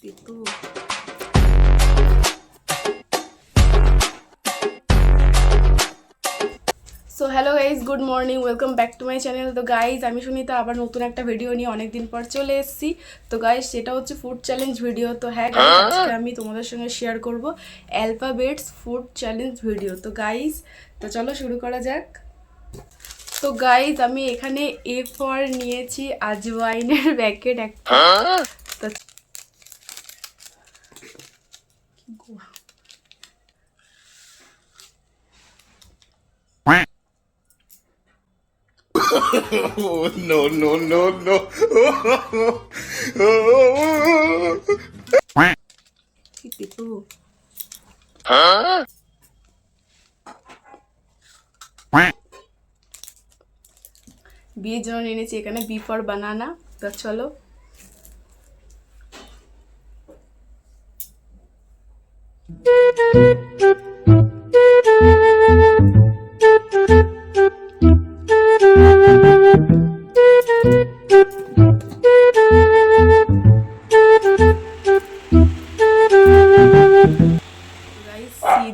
তেতো so hello guys good morning welcome back to my channel তো guys আমি সুনিতা আবার নতুন একটা ভিডিও নিয়ে অনেকদিন পর চলে এসেছি। তো গাইজ সেটা হচ্ছে ফুড চ্যালেঞ্জ ভিডিও তো হ্যাঁ আজকে আমি তোমাদের সঙ্গে শেয়ার করব অ্যালফাবেটস ফুড চ্যালেঞ্জ ভিডিও তো গাইজ তো চলো শুরু করা যাক। তো গাইজ আমি এখানে এ ফর নিয়েছি আজওয়াইনের প্যাকেট একটা। তো কি গো- Oh, no, no, no, no. কি তেতো বিয়ের জন্য নিয়ে এখানে বি ফর বানানা তো চলো গাইস সি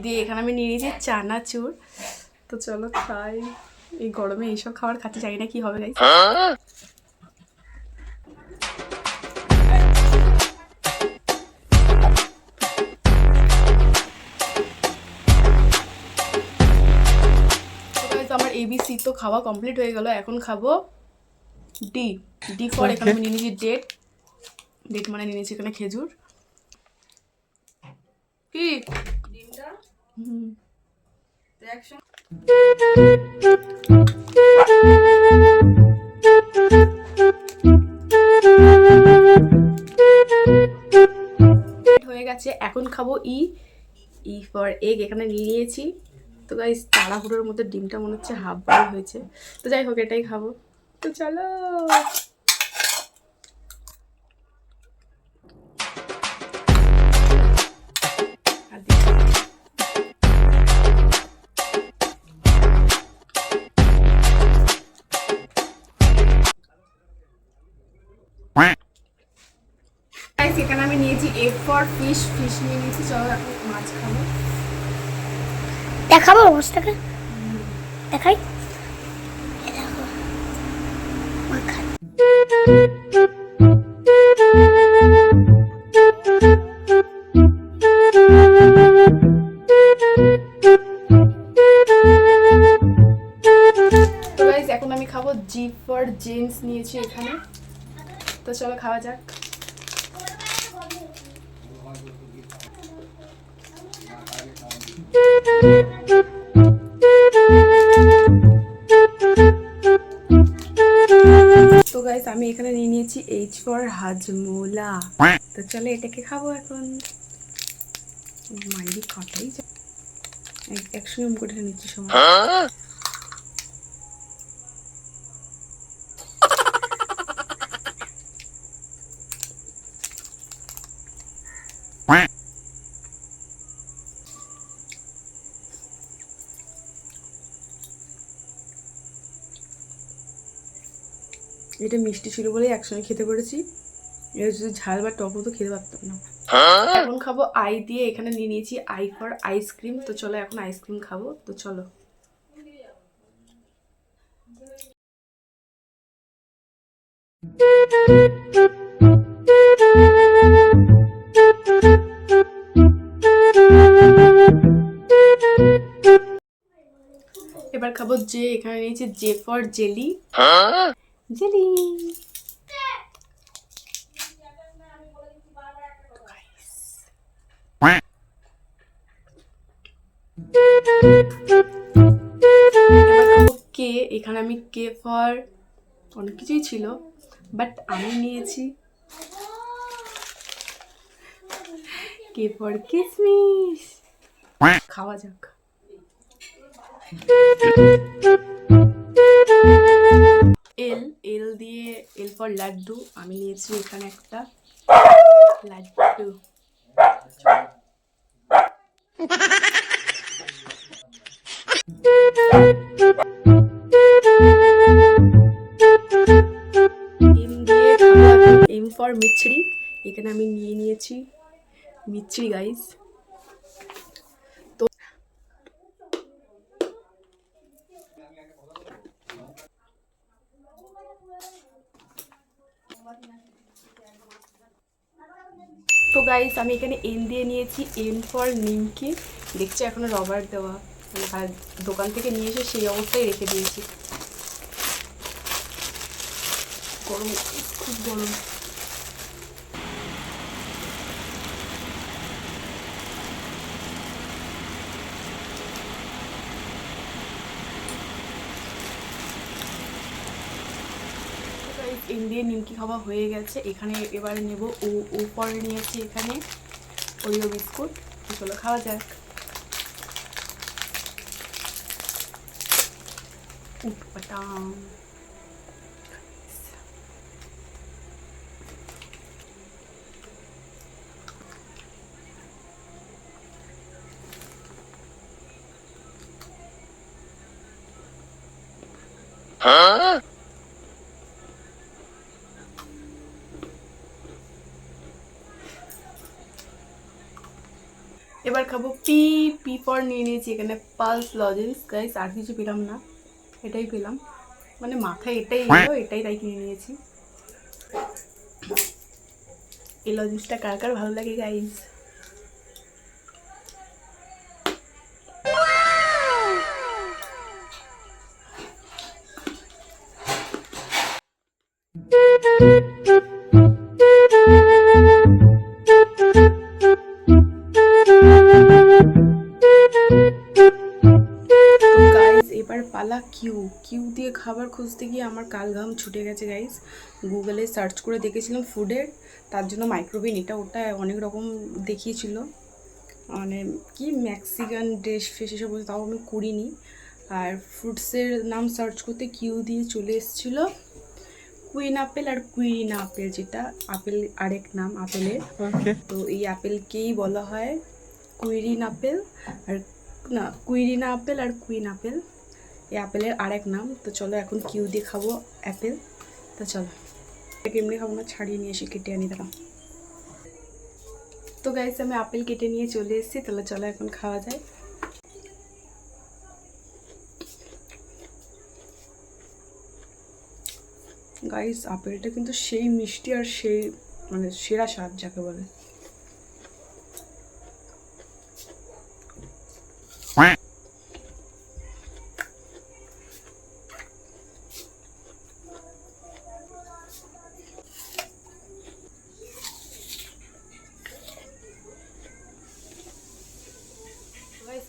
দিয়ে এখানে আমি নিয়ে নিয়েছি চানাচুর। তো চলো খাই এই গরমে এইসব খাবার খাতে চাই না কি হবে গাইস আমার এবিসি তো খাওয়া কমপ্লিট হয়ে গেল এখন খাব ডি ডি ফর এখানে আমি নিয়ে নিয়েছি ডেট ডেট মানে নিয়ে নিয়েছি এখানে খেজুর। কি? হুম। হয়ে গেছে এখন খাব ই ই ফর এগ এখানে নিয়ে নিয়েছি। তো গাইস তাড়াহুড়োর মধ্যে ডিমটা মনে হচ্ছে হাফ বয়েল হয়েছে। তো যাই হোক, এটাই খাব। তো চলো। এখানে আমি নিয়েছি এগ ফর ফিশ ফিশ নিয়ে নিয়েছি। চলো এখন মাছ খাব। দেখাবো অবস্থাটা দেখাই। এখন আমি খাব নিয়েছি এখানে। তো চলো খাওয়া যাক। তো গাইজ আমি এখানে নিয়ে নিয়েছি এইচ ফর হাজমোলা। তো চলো এটাকে খাব এখন। মাইরি কাটাই একসঙ্গে মুখটা নিচ্ছি সময়। এটা মিষ্টি ছিল বলেই একসঙ্গে খেতে পেরেছি। এটা যদি ঝাল বা টক হতো খেতে পারতাম না। এখন খাব আই দিয়ে এখানে নিয়ে নিয়েছি আই ফর আইসক্রিম তো চলো এখন আইসক্রিম খাব। তো চলো। এবার খাব যে এখানে নিয়েছি J for jelly jelly. K? এখানে আমি কে ফর? অনেক কিছুই ছিল বাট আমি নিয়েছি। কে ফর কিসমিস? খাওয়া যাক। এল এল দিয়ে এল ফর লাড্ডু, আমি নিয়েছি এখানে একটা লাড্ডু। এম ফর মিছরি, এখানে আমি নিয়ে নিয়েছি মিচ্ছি গাইস তো গাইস আমি এখানে এন দিয়ে নিয়েছি এন ফর নিমকি দেখছি এখনও রবার দেওয়া। মানে আর দোকান থেকে নিয়ে এসে সেই অবস্থায় রেখে দিয়েছি। গরম, খুব গরম। এন দিয়ে নিমকি খাওয়া হয়ে গেছে। এখানে এবারে নেব ও ও পরে নিয়েছি এখানে। Oreo biscuit. চলো খাওয়া যাক। এবার খাব পি পি ফর নিয়ে নিয়েছি এখানে পালস লজেন্স। গাইস আর কিছু পেলাম না। এটাই পেলাম। মানে মাথায় এটাই এলো এটাই তাই কিনে নিয়েছি। এই লজেন্সটা কার কার ভালো লাগে গাইস পালা কিউ কিউ দিয়ে খাবার খুঁজতে গিয়ে আমার কাল ঘাম ছুটে গেছে গাইস গুগলে সার্চ করে দেখেছিলাম ফুডের তার জন্য মাইক্রোওভেন এটা ওটা অনেক রকম দেখিয়েছিল। মানে কি ম্যাক্সিকান ডিশ ফিশ এসব বলছে তাও আমি করিনি। আর ফ্রুটসের নাম সার্চ করতে কিউ দিয়ে চলে এসেছিল। কুইন আপেল আর কুইন আপেল যেটা আপেল আরেক নাম আপেলের তো এই আপেলকেই বলা হয়? কুইরিন আপেল আর না কুইরিনা আপেল আর কুইন আপেল এই আপেলের আর এক নাম। তো চলো এখন কিউ দিয়ে খাব অ্যাপেল তো চলো। এমনি খাব না, ছাড়িয়ে নিয়ে এসে কেটে আনি দাঁড়াও। তো গাইস আমি আপেল কেটে নিয়ে চলে এসেছি। তাহলে চলো এখন খাওয়া যায়। গাইস আপেলটা কিন্তু সেই মিষ্টি আর সেই মানে সেরা স্বাদ যাকে বলে।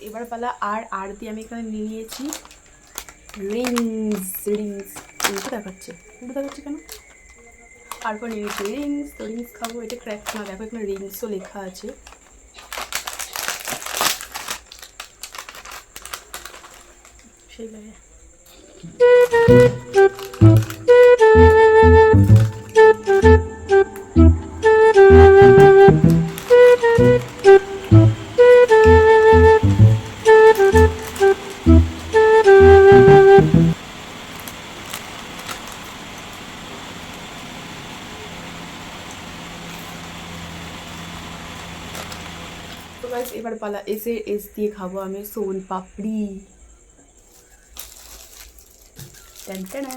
এবার পালা আর আর দিয়ে আমি এখানে নিয়ে নিয়েছি রিংস রিংস উল্টো দেখাচ্ছে উল্টো দেখাচ্ছে কেন? তারপর নিয়ে নিয়েছি রিংস তো রিংস খাব, এটা ক্র্যাক না, দেখো এখানে রিংসও লেখা আছে। সেই লাগে এসে এস দিয়ে খাব আমি সোন পাপড়ি। টানটানা।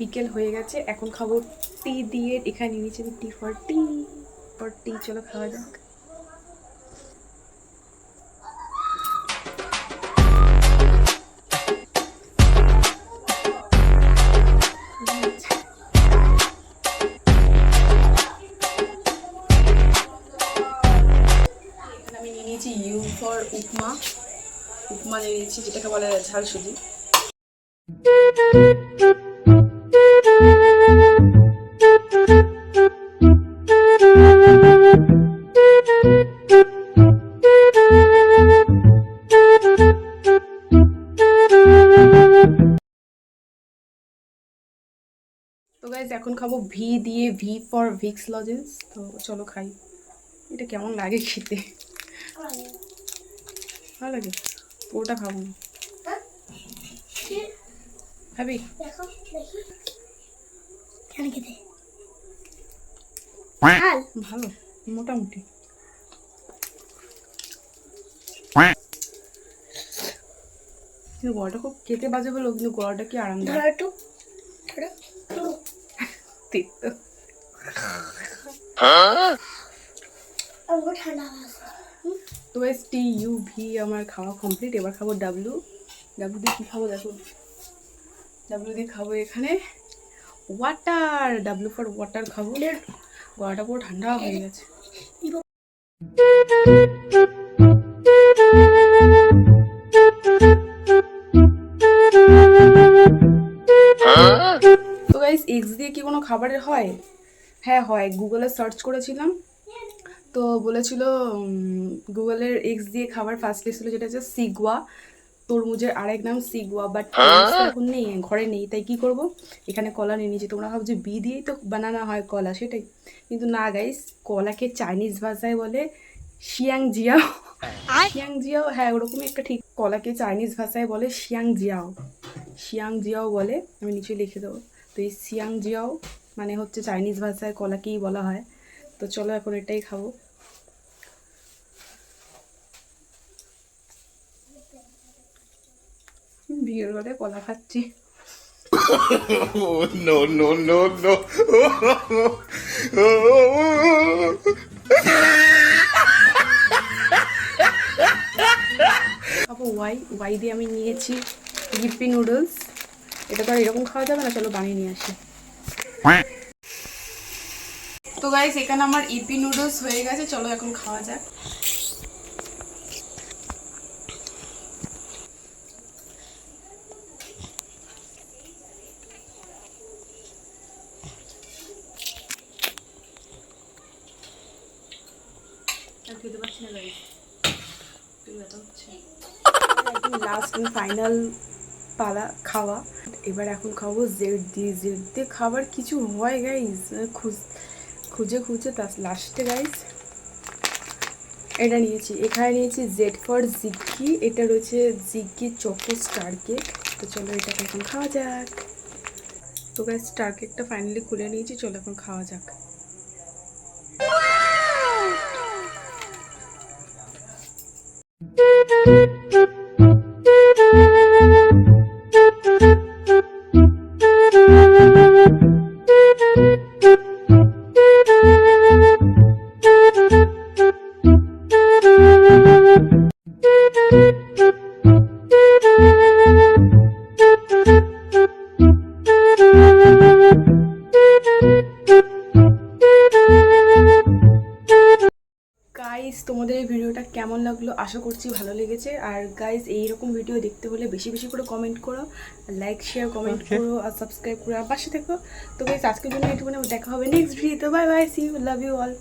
বিকেল হয়ে গেছে, এখন খাব টি দিয়ে। এখানে নিচে টি ফর টি ফর টি চলো খাওয়া যাক। উপমা। উপমা নিয়ে নিয়েছি যেটাকে বলা ঝাল সুজি এখন খাব ভি দিয়ে ভি ফর ভিক্স লজেন্স তো চলো খাই। এটা কেমন লাগে খেতে? ভালো লাগে? পুরোটা খাব। না খাবি ভালো মোটামুটি। কিন্তু গলাটা খুব খেতে বাজে হলো কিন্তু গলাটা কি ধরো আরামদায়ক। আছে তো। এস টি ইউ ভি আমার খাওয়া কমপ্লিট এবার খাব ডাব্লু ডাব্লু দিয়ে কী খাব দেখো। ডাব্লু দিয়ে খাব এখানে ওয়াটার ডাব্লু ফর ওয়াটার খাব। গলাটা পুরো ঠান্ডা হয়ে গেছে। এগস দিয়ে কি কোনো খাবারের হয়? হ্যাঁ হয়। গুগলে সার্চ করেছিলাম। তো বলেছিল গুগলের এক্স দিয়ে খাবার ফার্স্ট এসেছিল যেটা হচ্ছে সিগুয়া তরমুজের আরেক নাম সিগুয়া বাট এখন নেই ঘরে নেই। তাই কি করব? এখানে কলা নিয়ে নিয়েছি। তোমরা ভাবছ বি দিয়েই তো বানানো হয় কলা সেটাই। কিন্তু না গাইস কলাকে চাইনিজ ভাষায় বলে শিয়াং জিয়াও শিয়াং জিয়াও হ্যাঁ ওরকমই একটা ঠিক। কলাকে চাইনিজ ভাষায় বলে শিয়াং জিয়াও শিয়াং জিয়াও বলে আমি নিচে লিখে দেবো। তো এই সিয়াং জিয়াও মানে হচ্ছে চাইনিজ ভাষায় কলাকেই বলা হয়। তো চলো এখন এটাই খাব। বিয়ের ঘরে কলা খাচ্ছি। No, no, no, no. Y Y দিয়ে আমি নিয়েছি গিপ্পি নুডলস এটা তো আর এরকম খাওয়া যাবে না চলো বানিয়ে নিয়ে আসি। তো গাইস এখানে আমার ইপি নুডলস হয়ে গেছে চলো এখন খাওয়া যাক। খেতে পারছি না গাইস লাস্ট ফাইনাল পালা খাওয়া। এবার এখন খাব জেড দিয়ে জেড দিয়ে খাবার কিছু হয় গাইস খুঁজ, খুঁজে খুঁজে তার লাস্টে গাইস এটা নিয়েছি। এখানে নিয়েছি জেড ফর জিগ্গি এটা রয়েছে জিগ্গি চকো স্টার কেক তো চলো এটাকে এখন খাওয়া যাক। তো গাইস স্টার কেকটা ফাইনালি খুলে নিয়েছি, চলো এখন খাওয়া যাক। গাইস আশা করছি ভালো লেগেছে। আর গাইজ এইরকম ভিডিও দেখতে হলে বেশি বেশি করে কমেন্ট করো লাইক শেয়ার কমেন্ট করো আর সাবস্ক্রাইব করো আর পাশে থেকো। তো গাইজ আজকের জন্য একটুখানি দেখা হবে নেক্সট ভিডিওতে bye bye see you love you all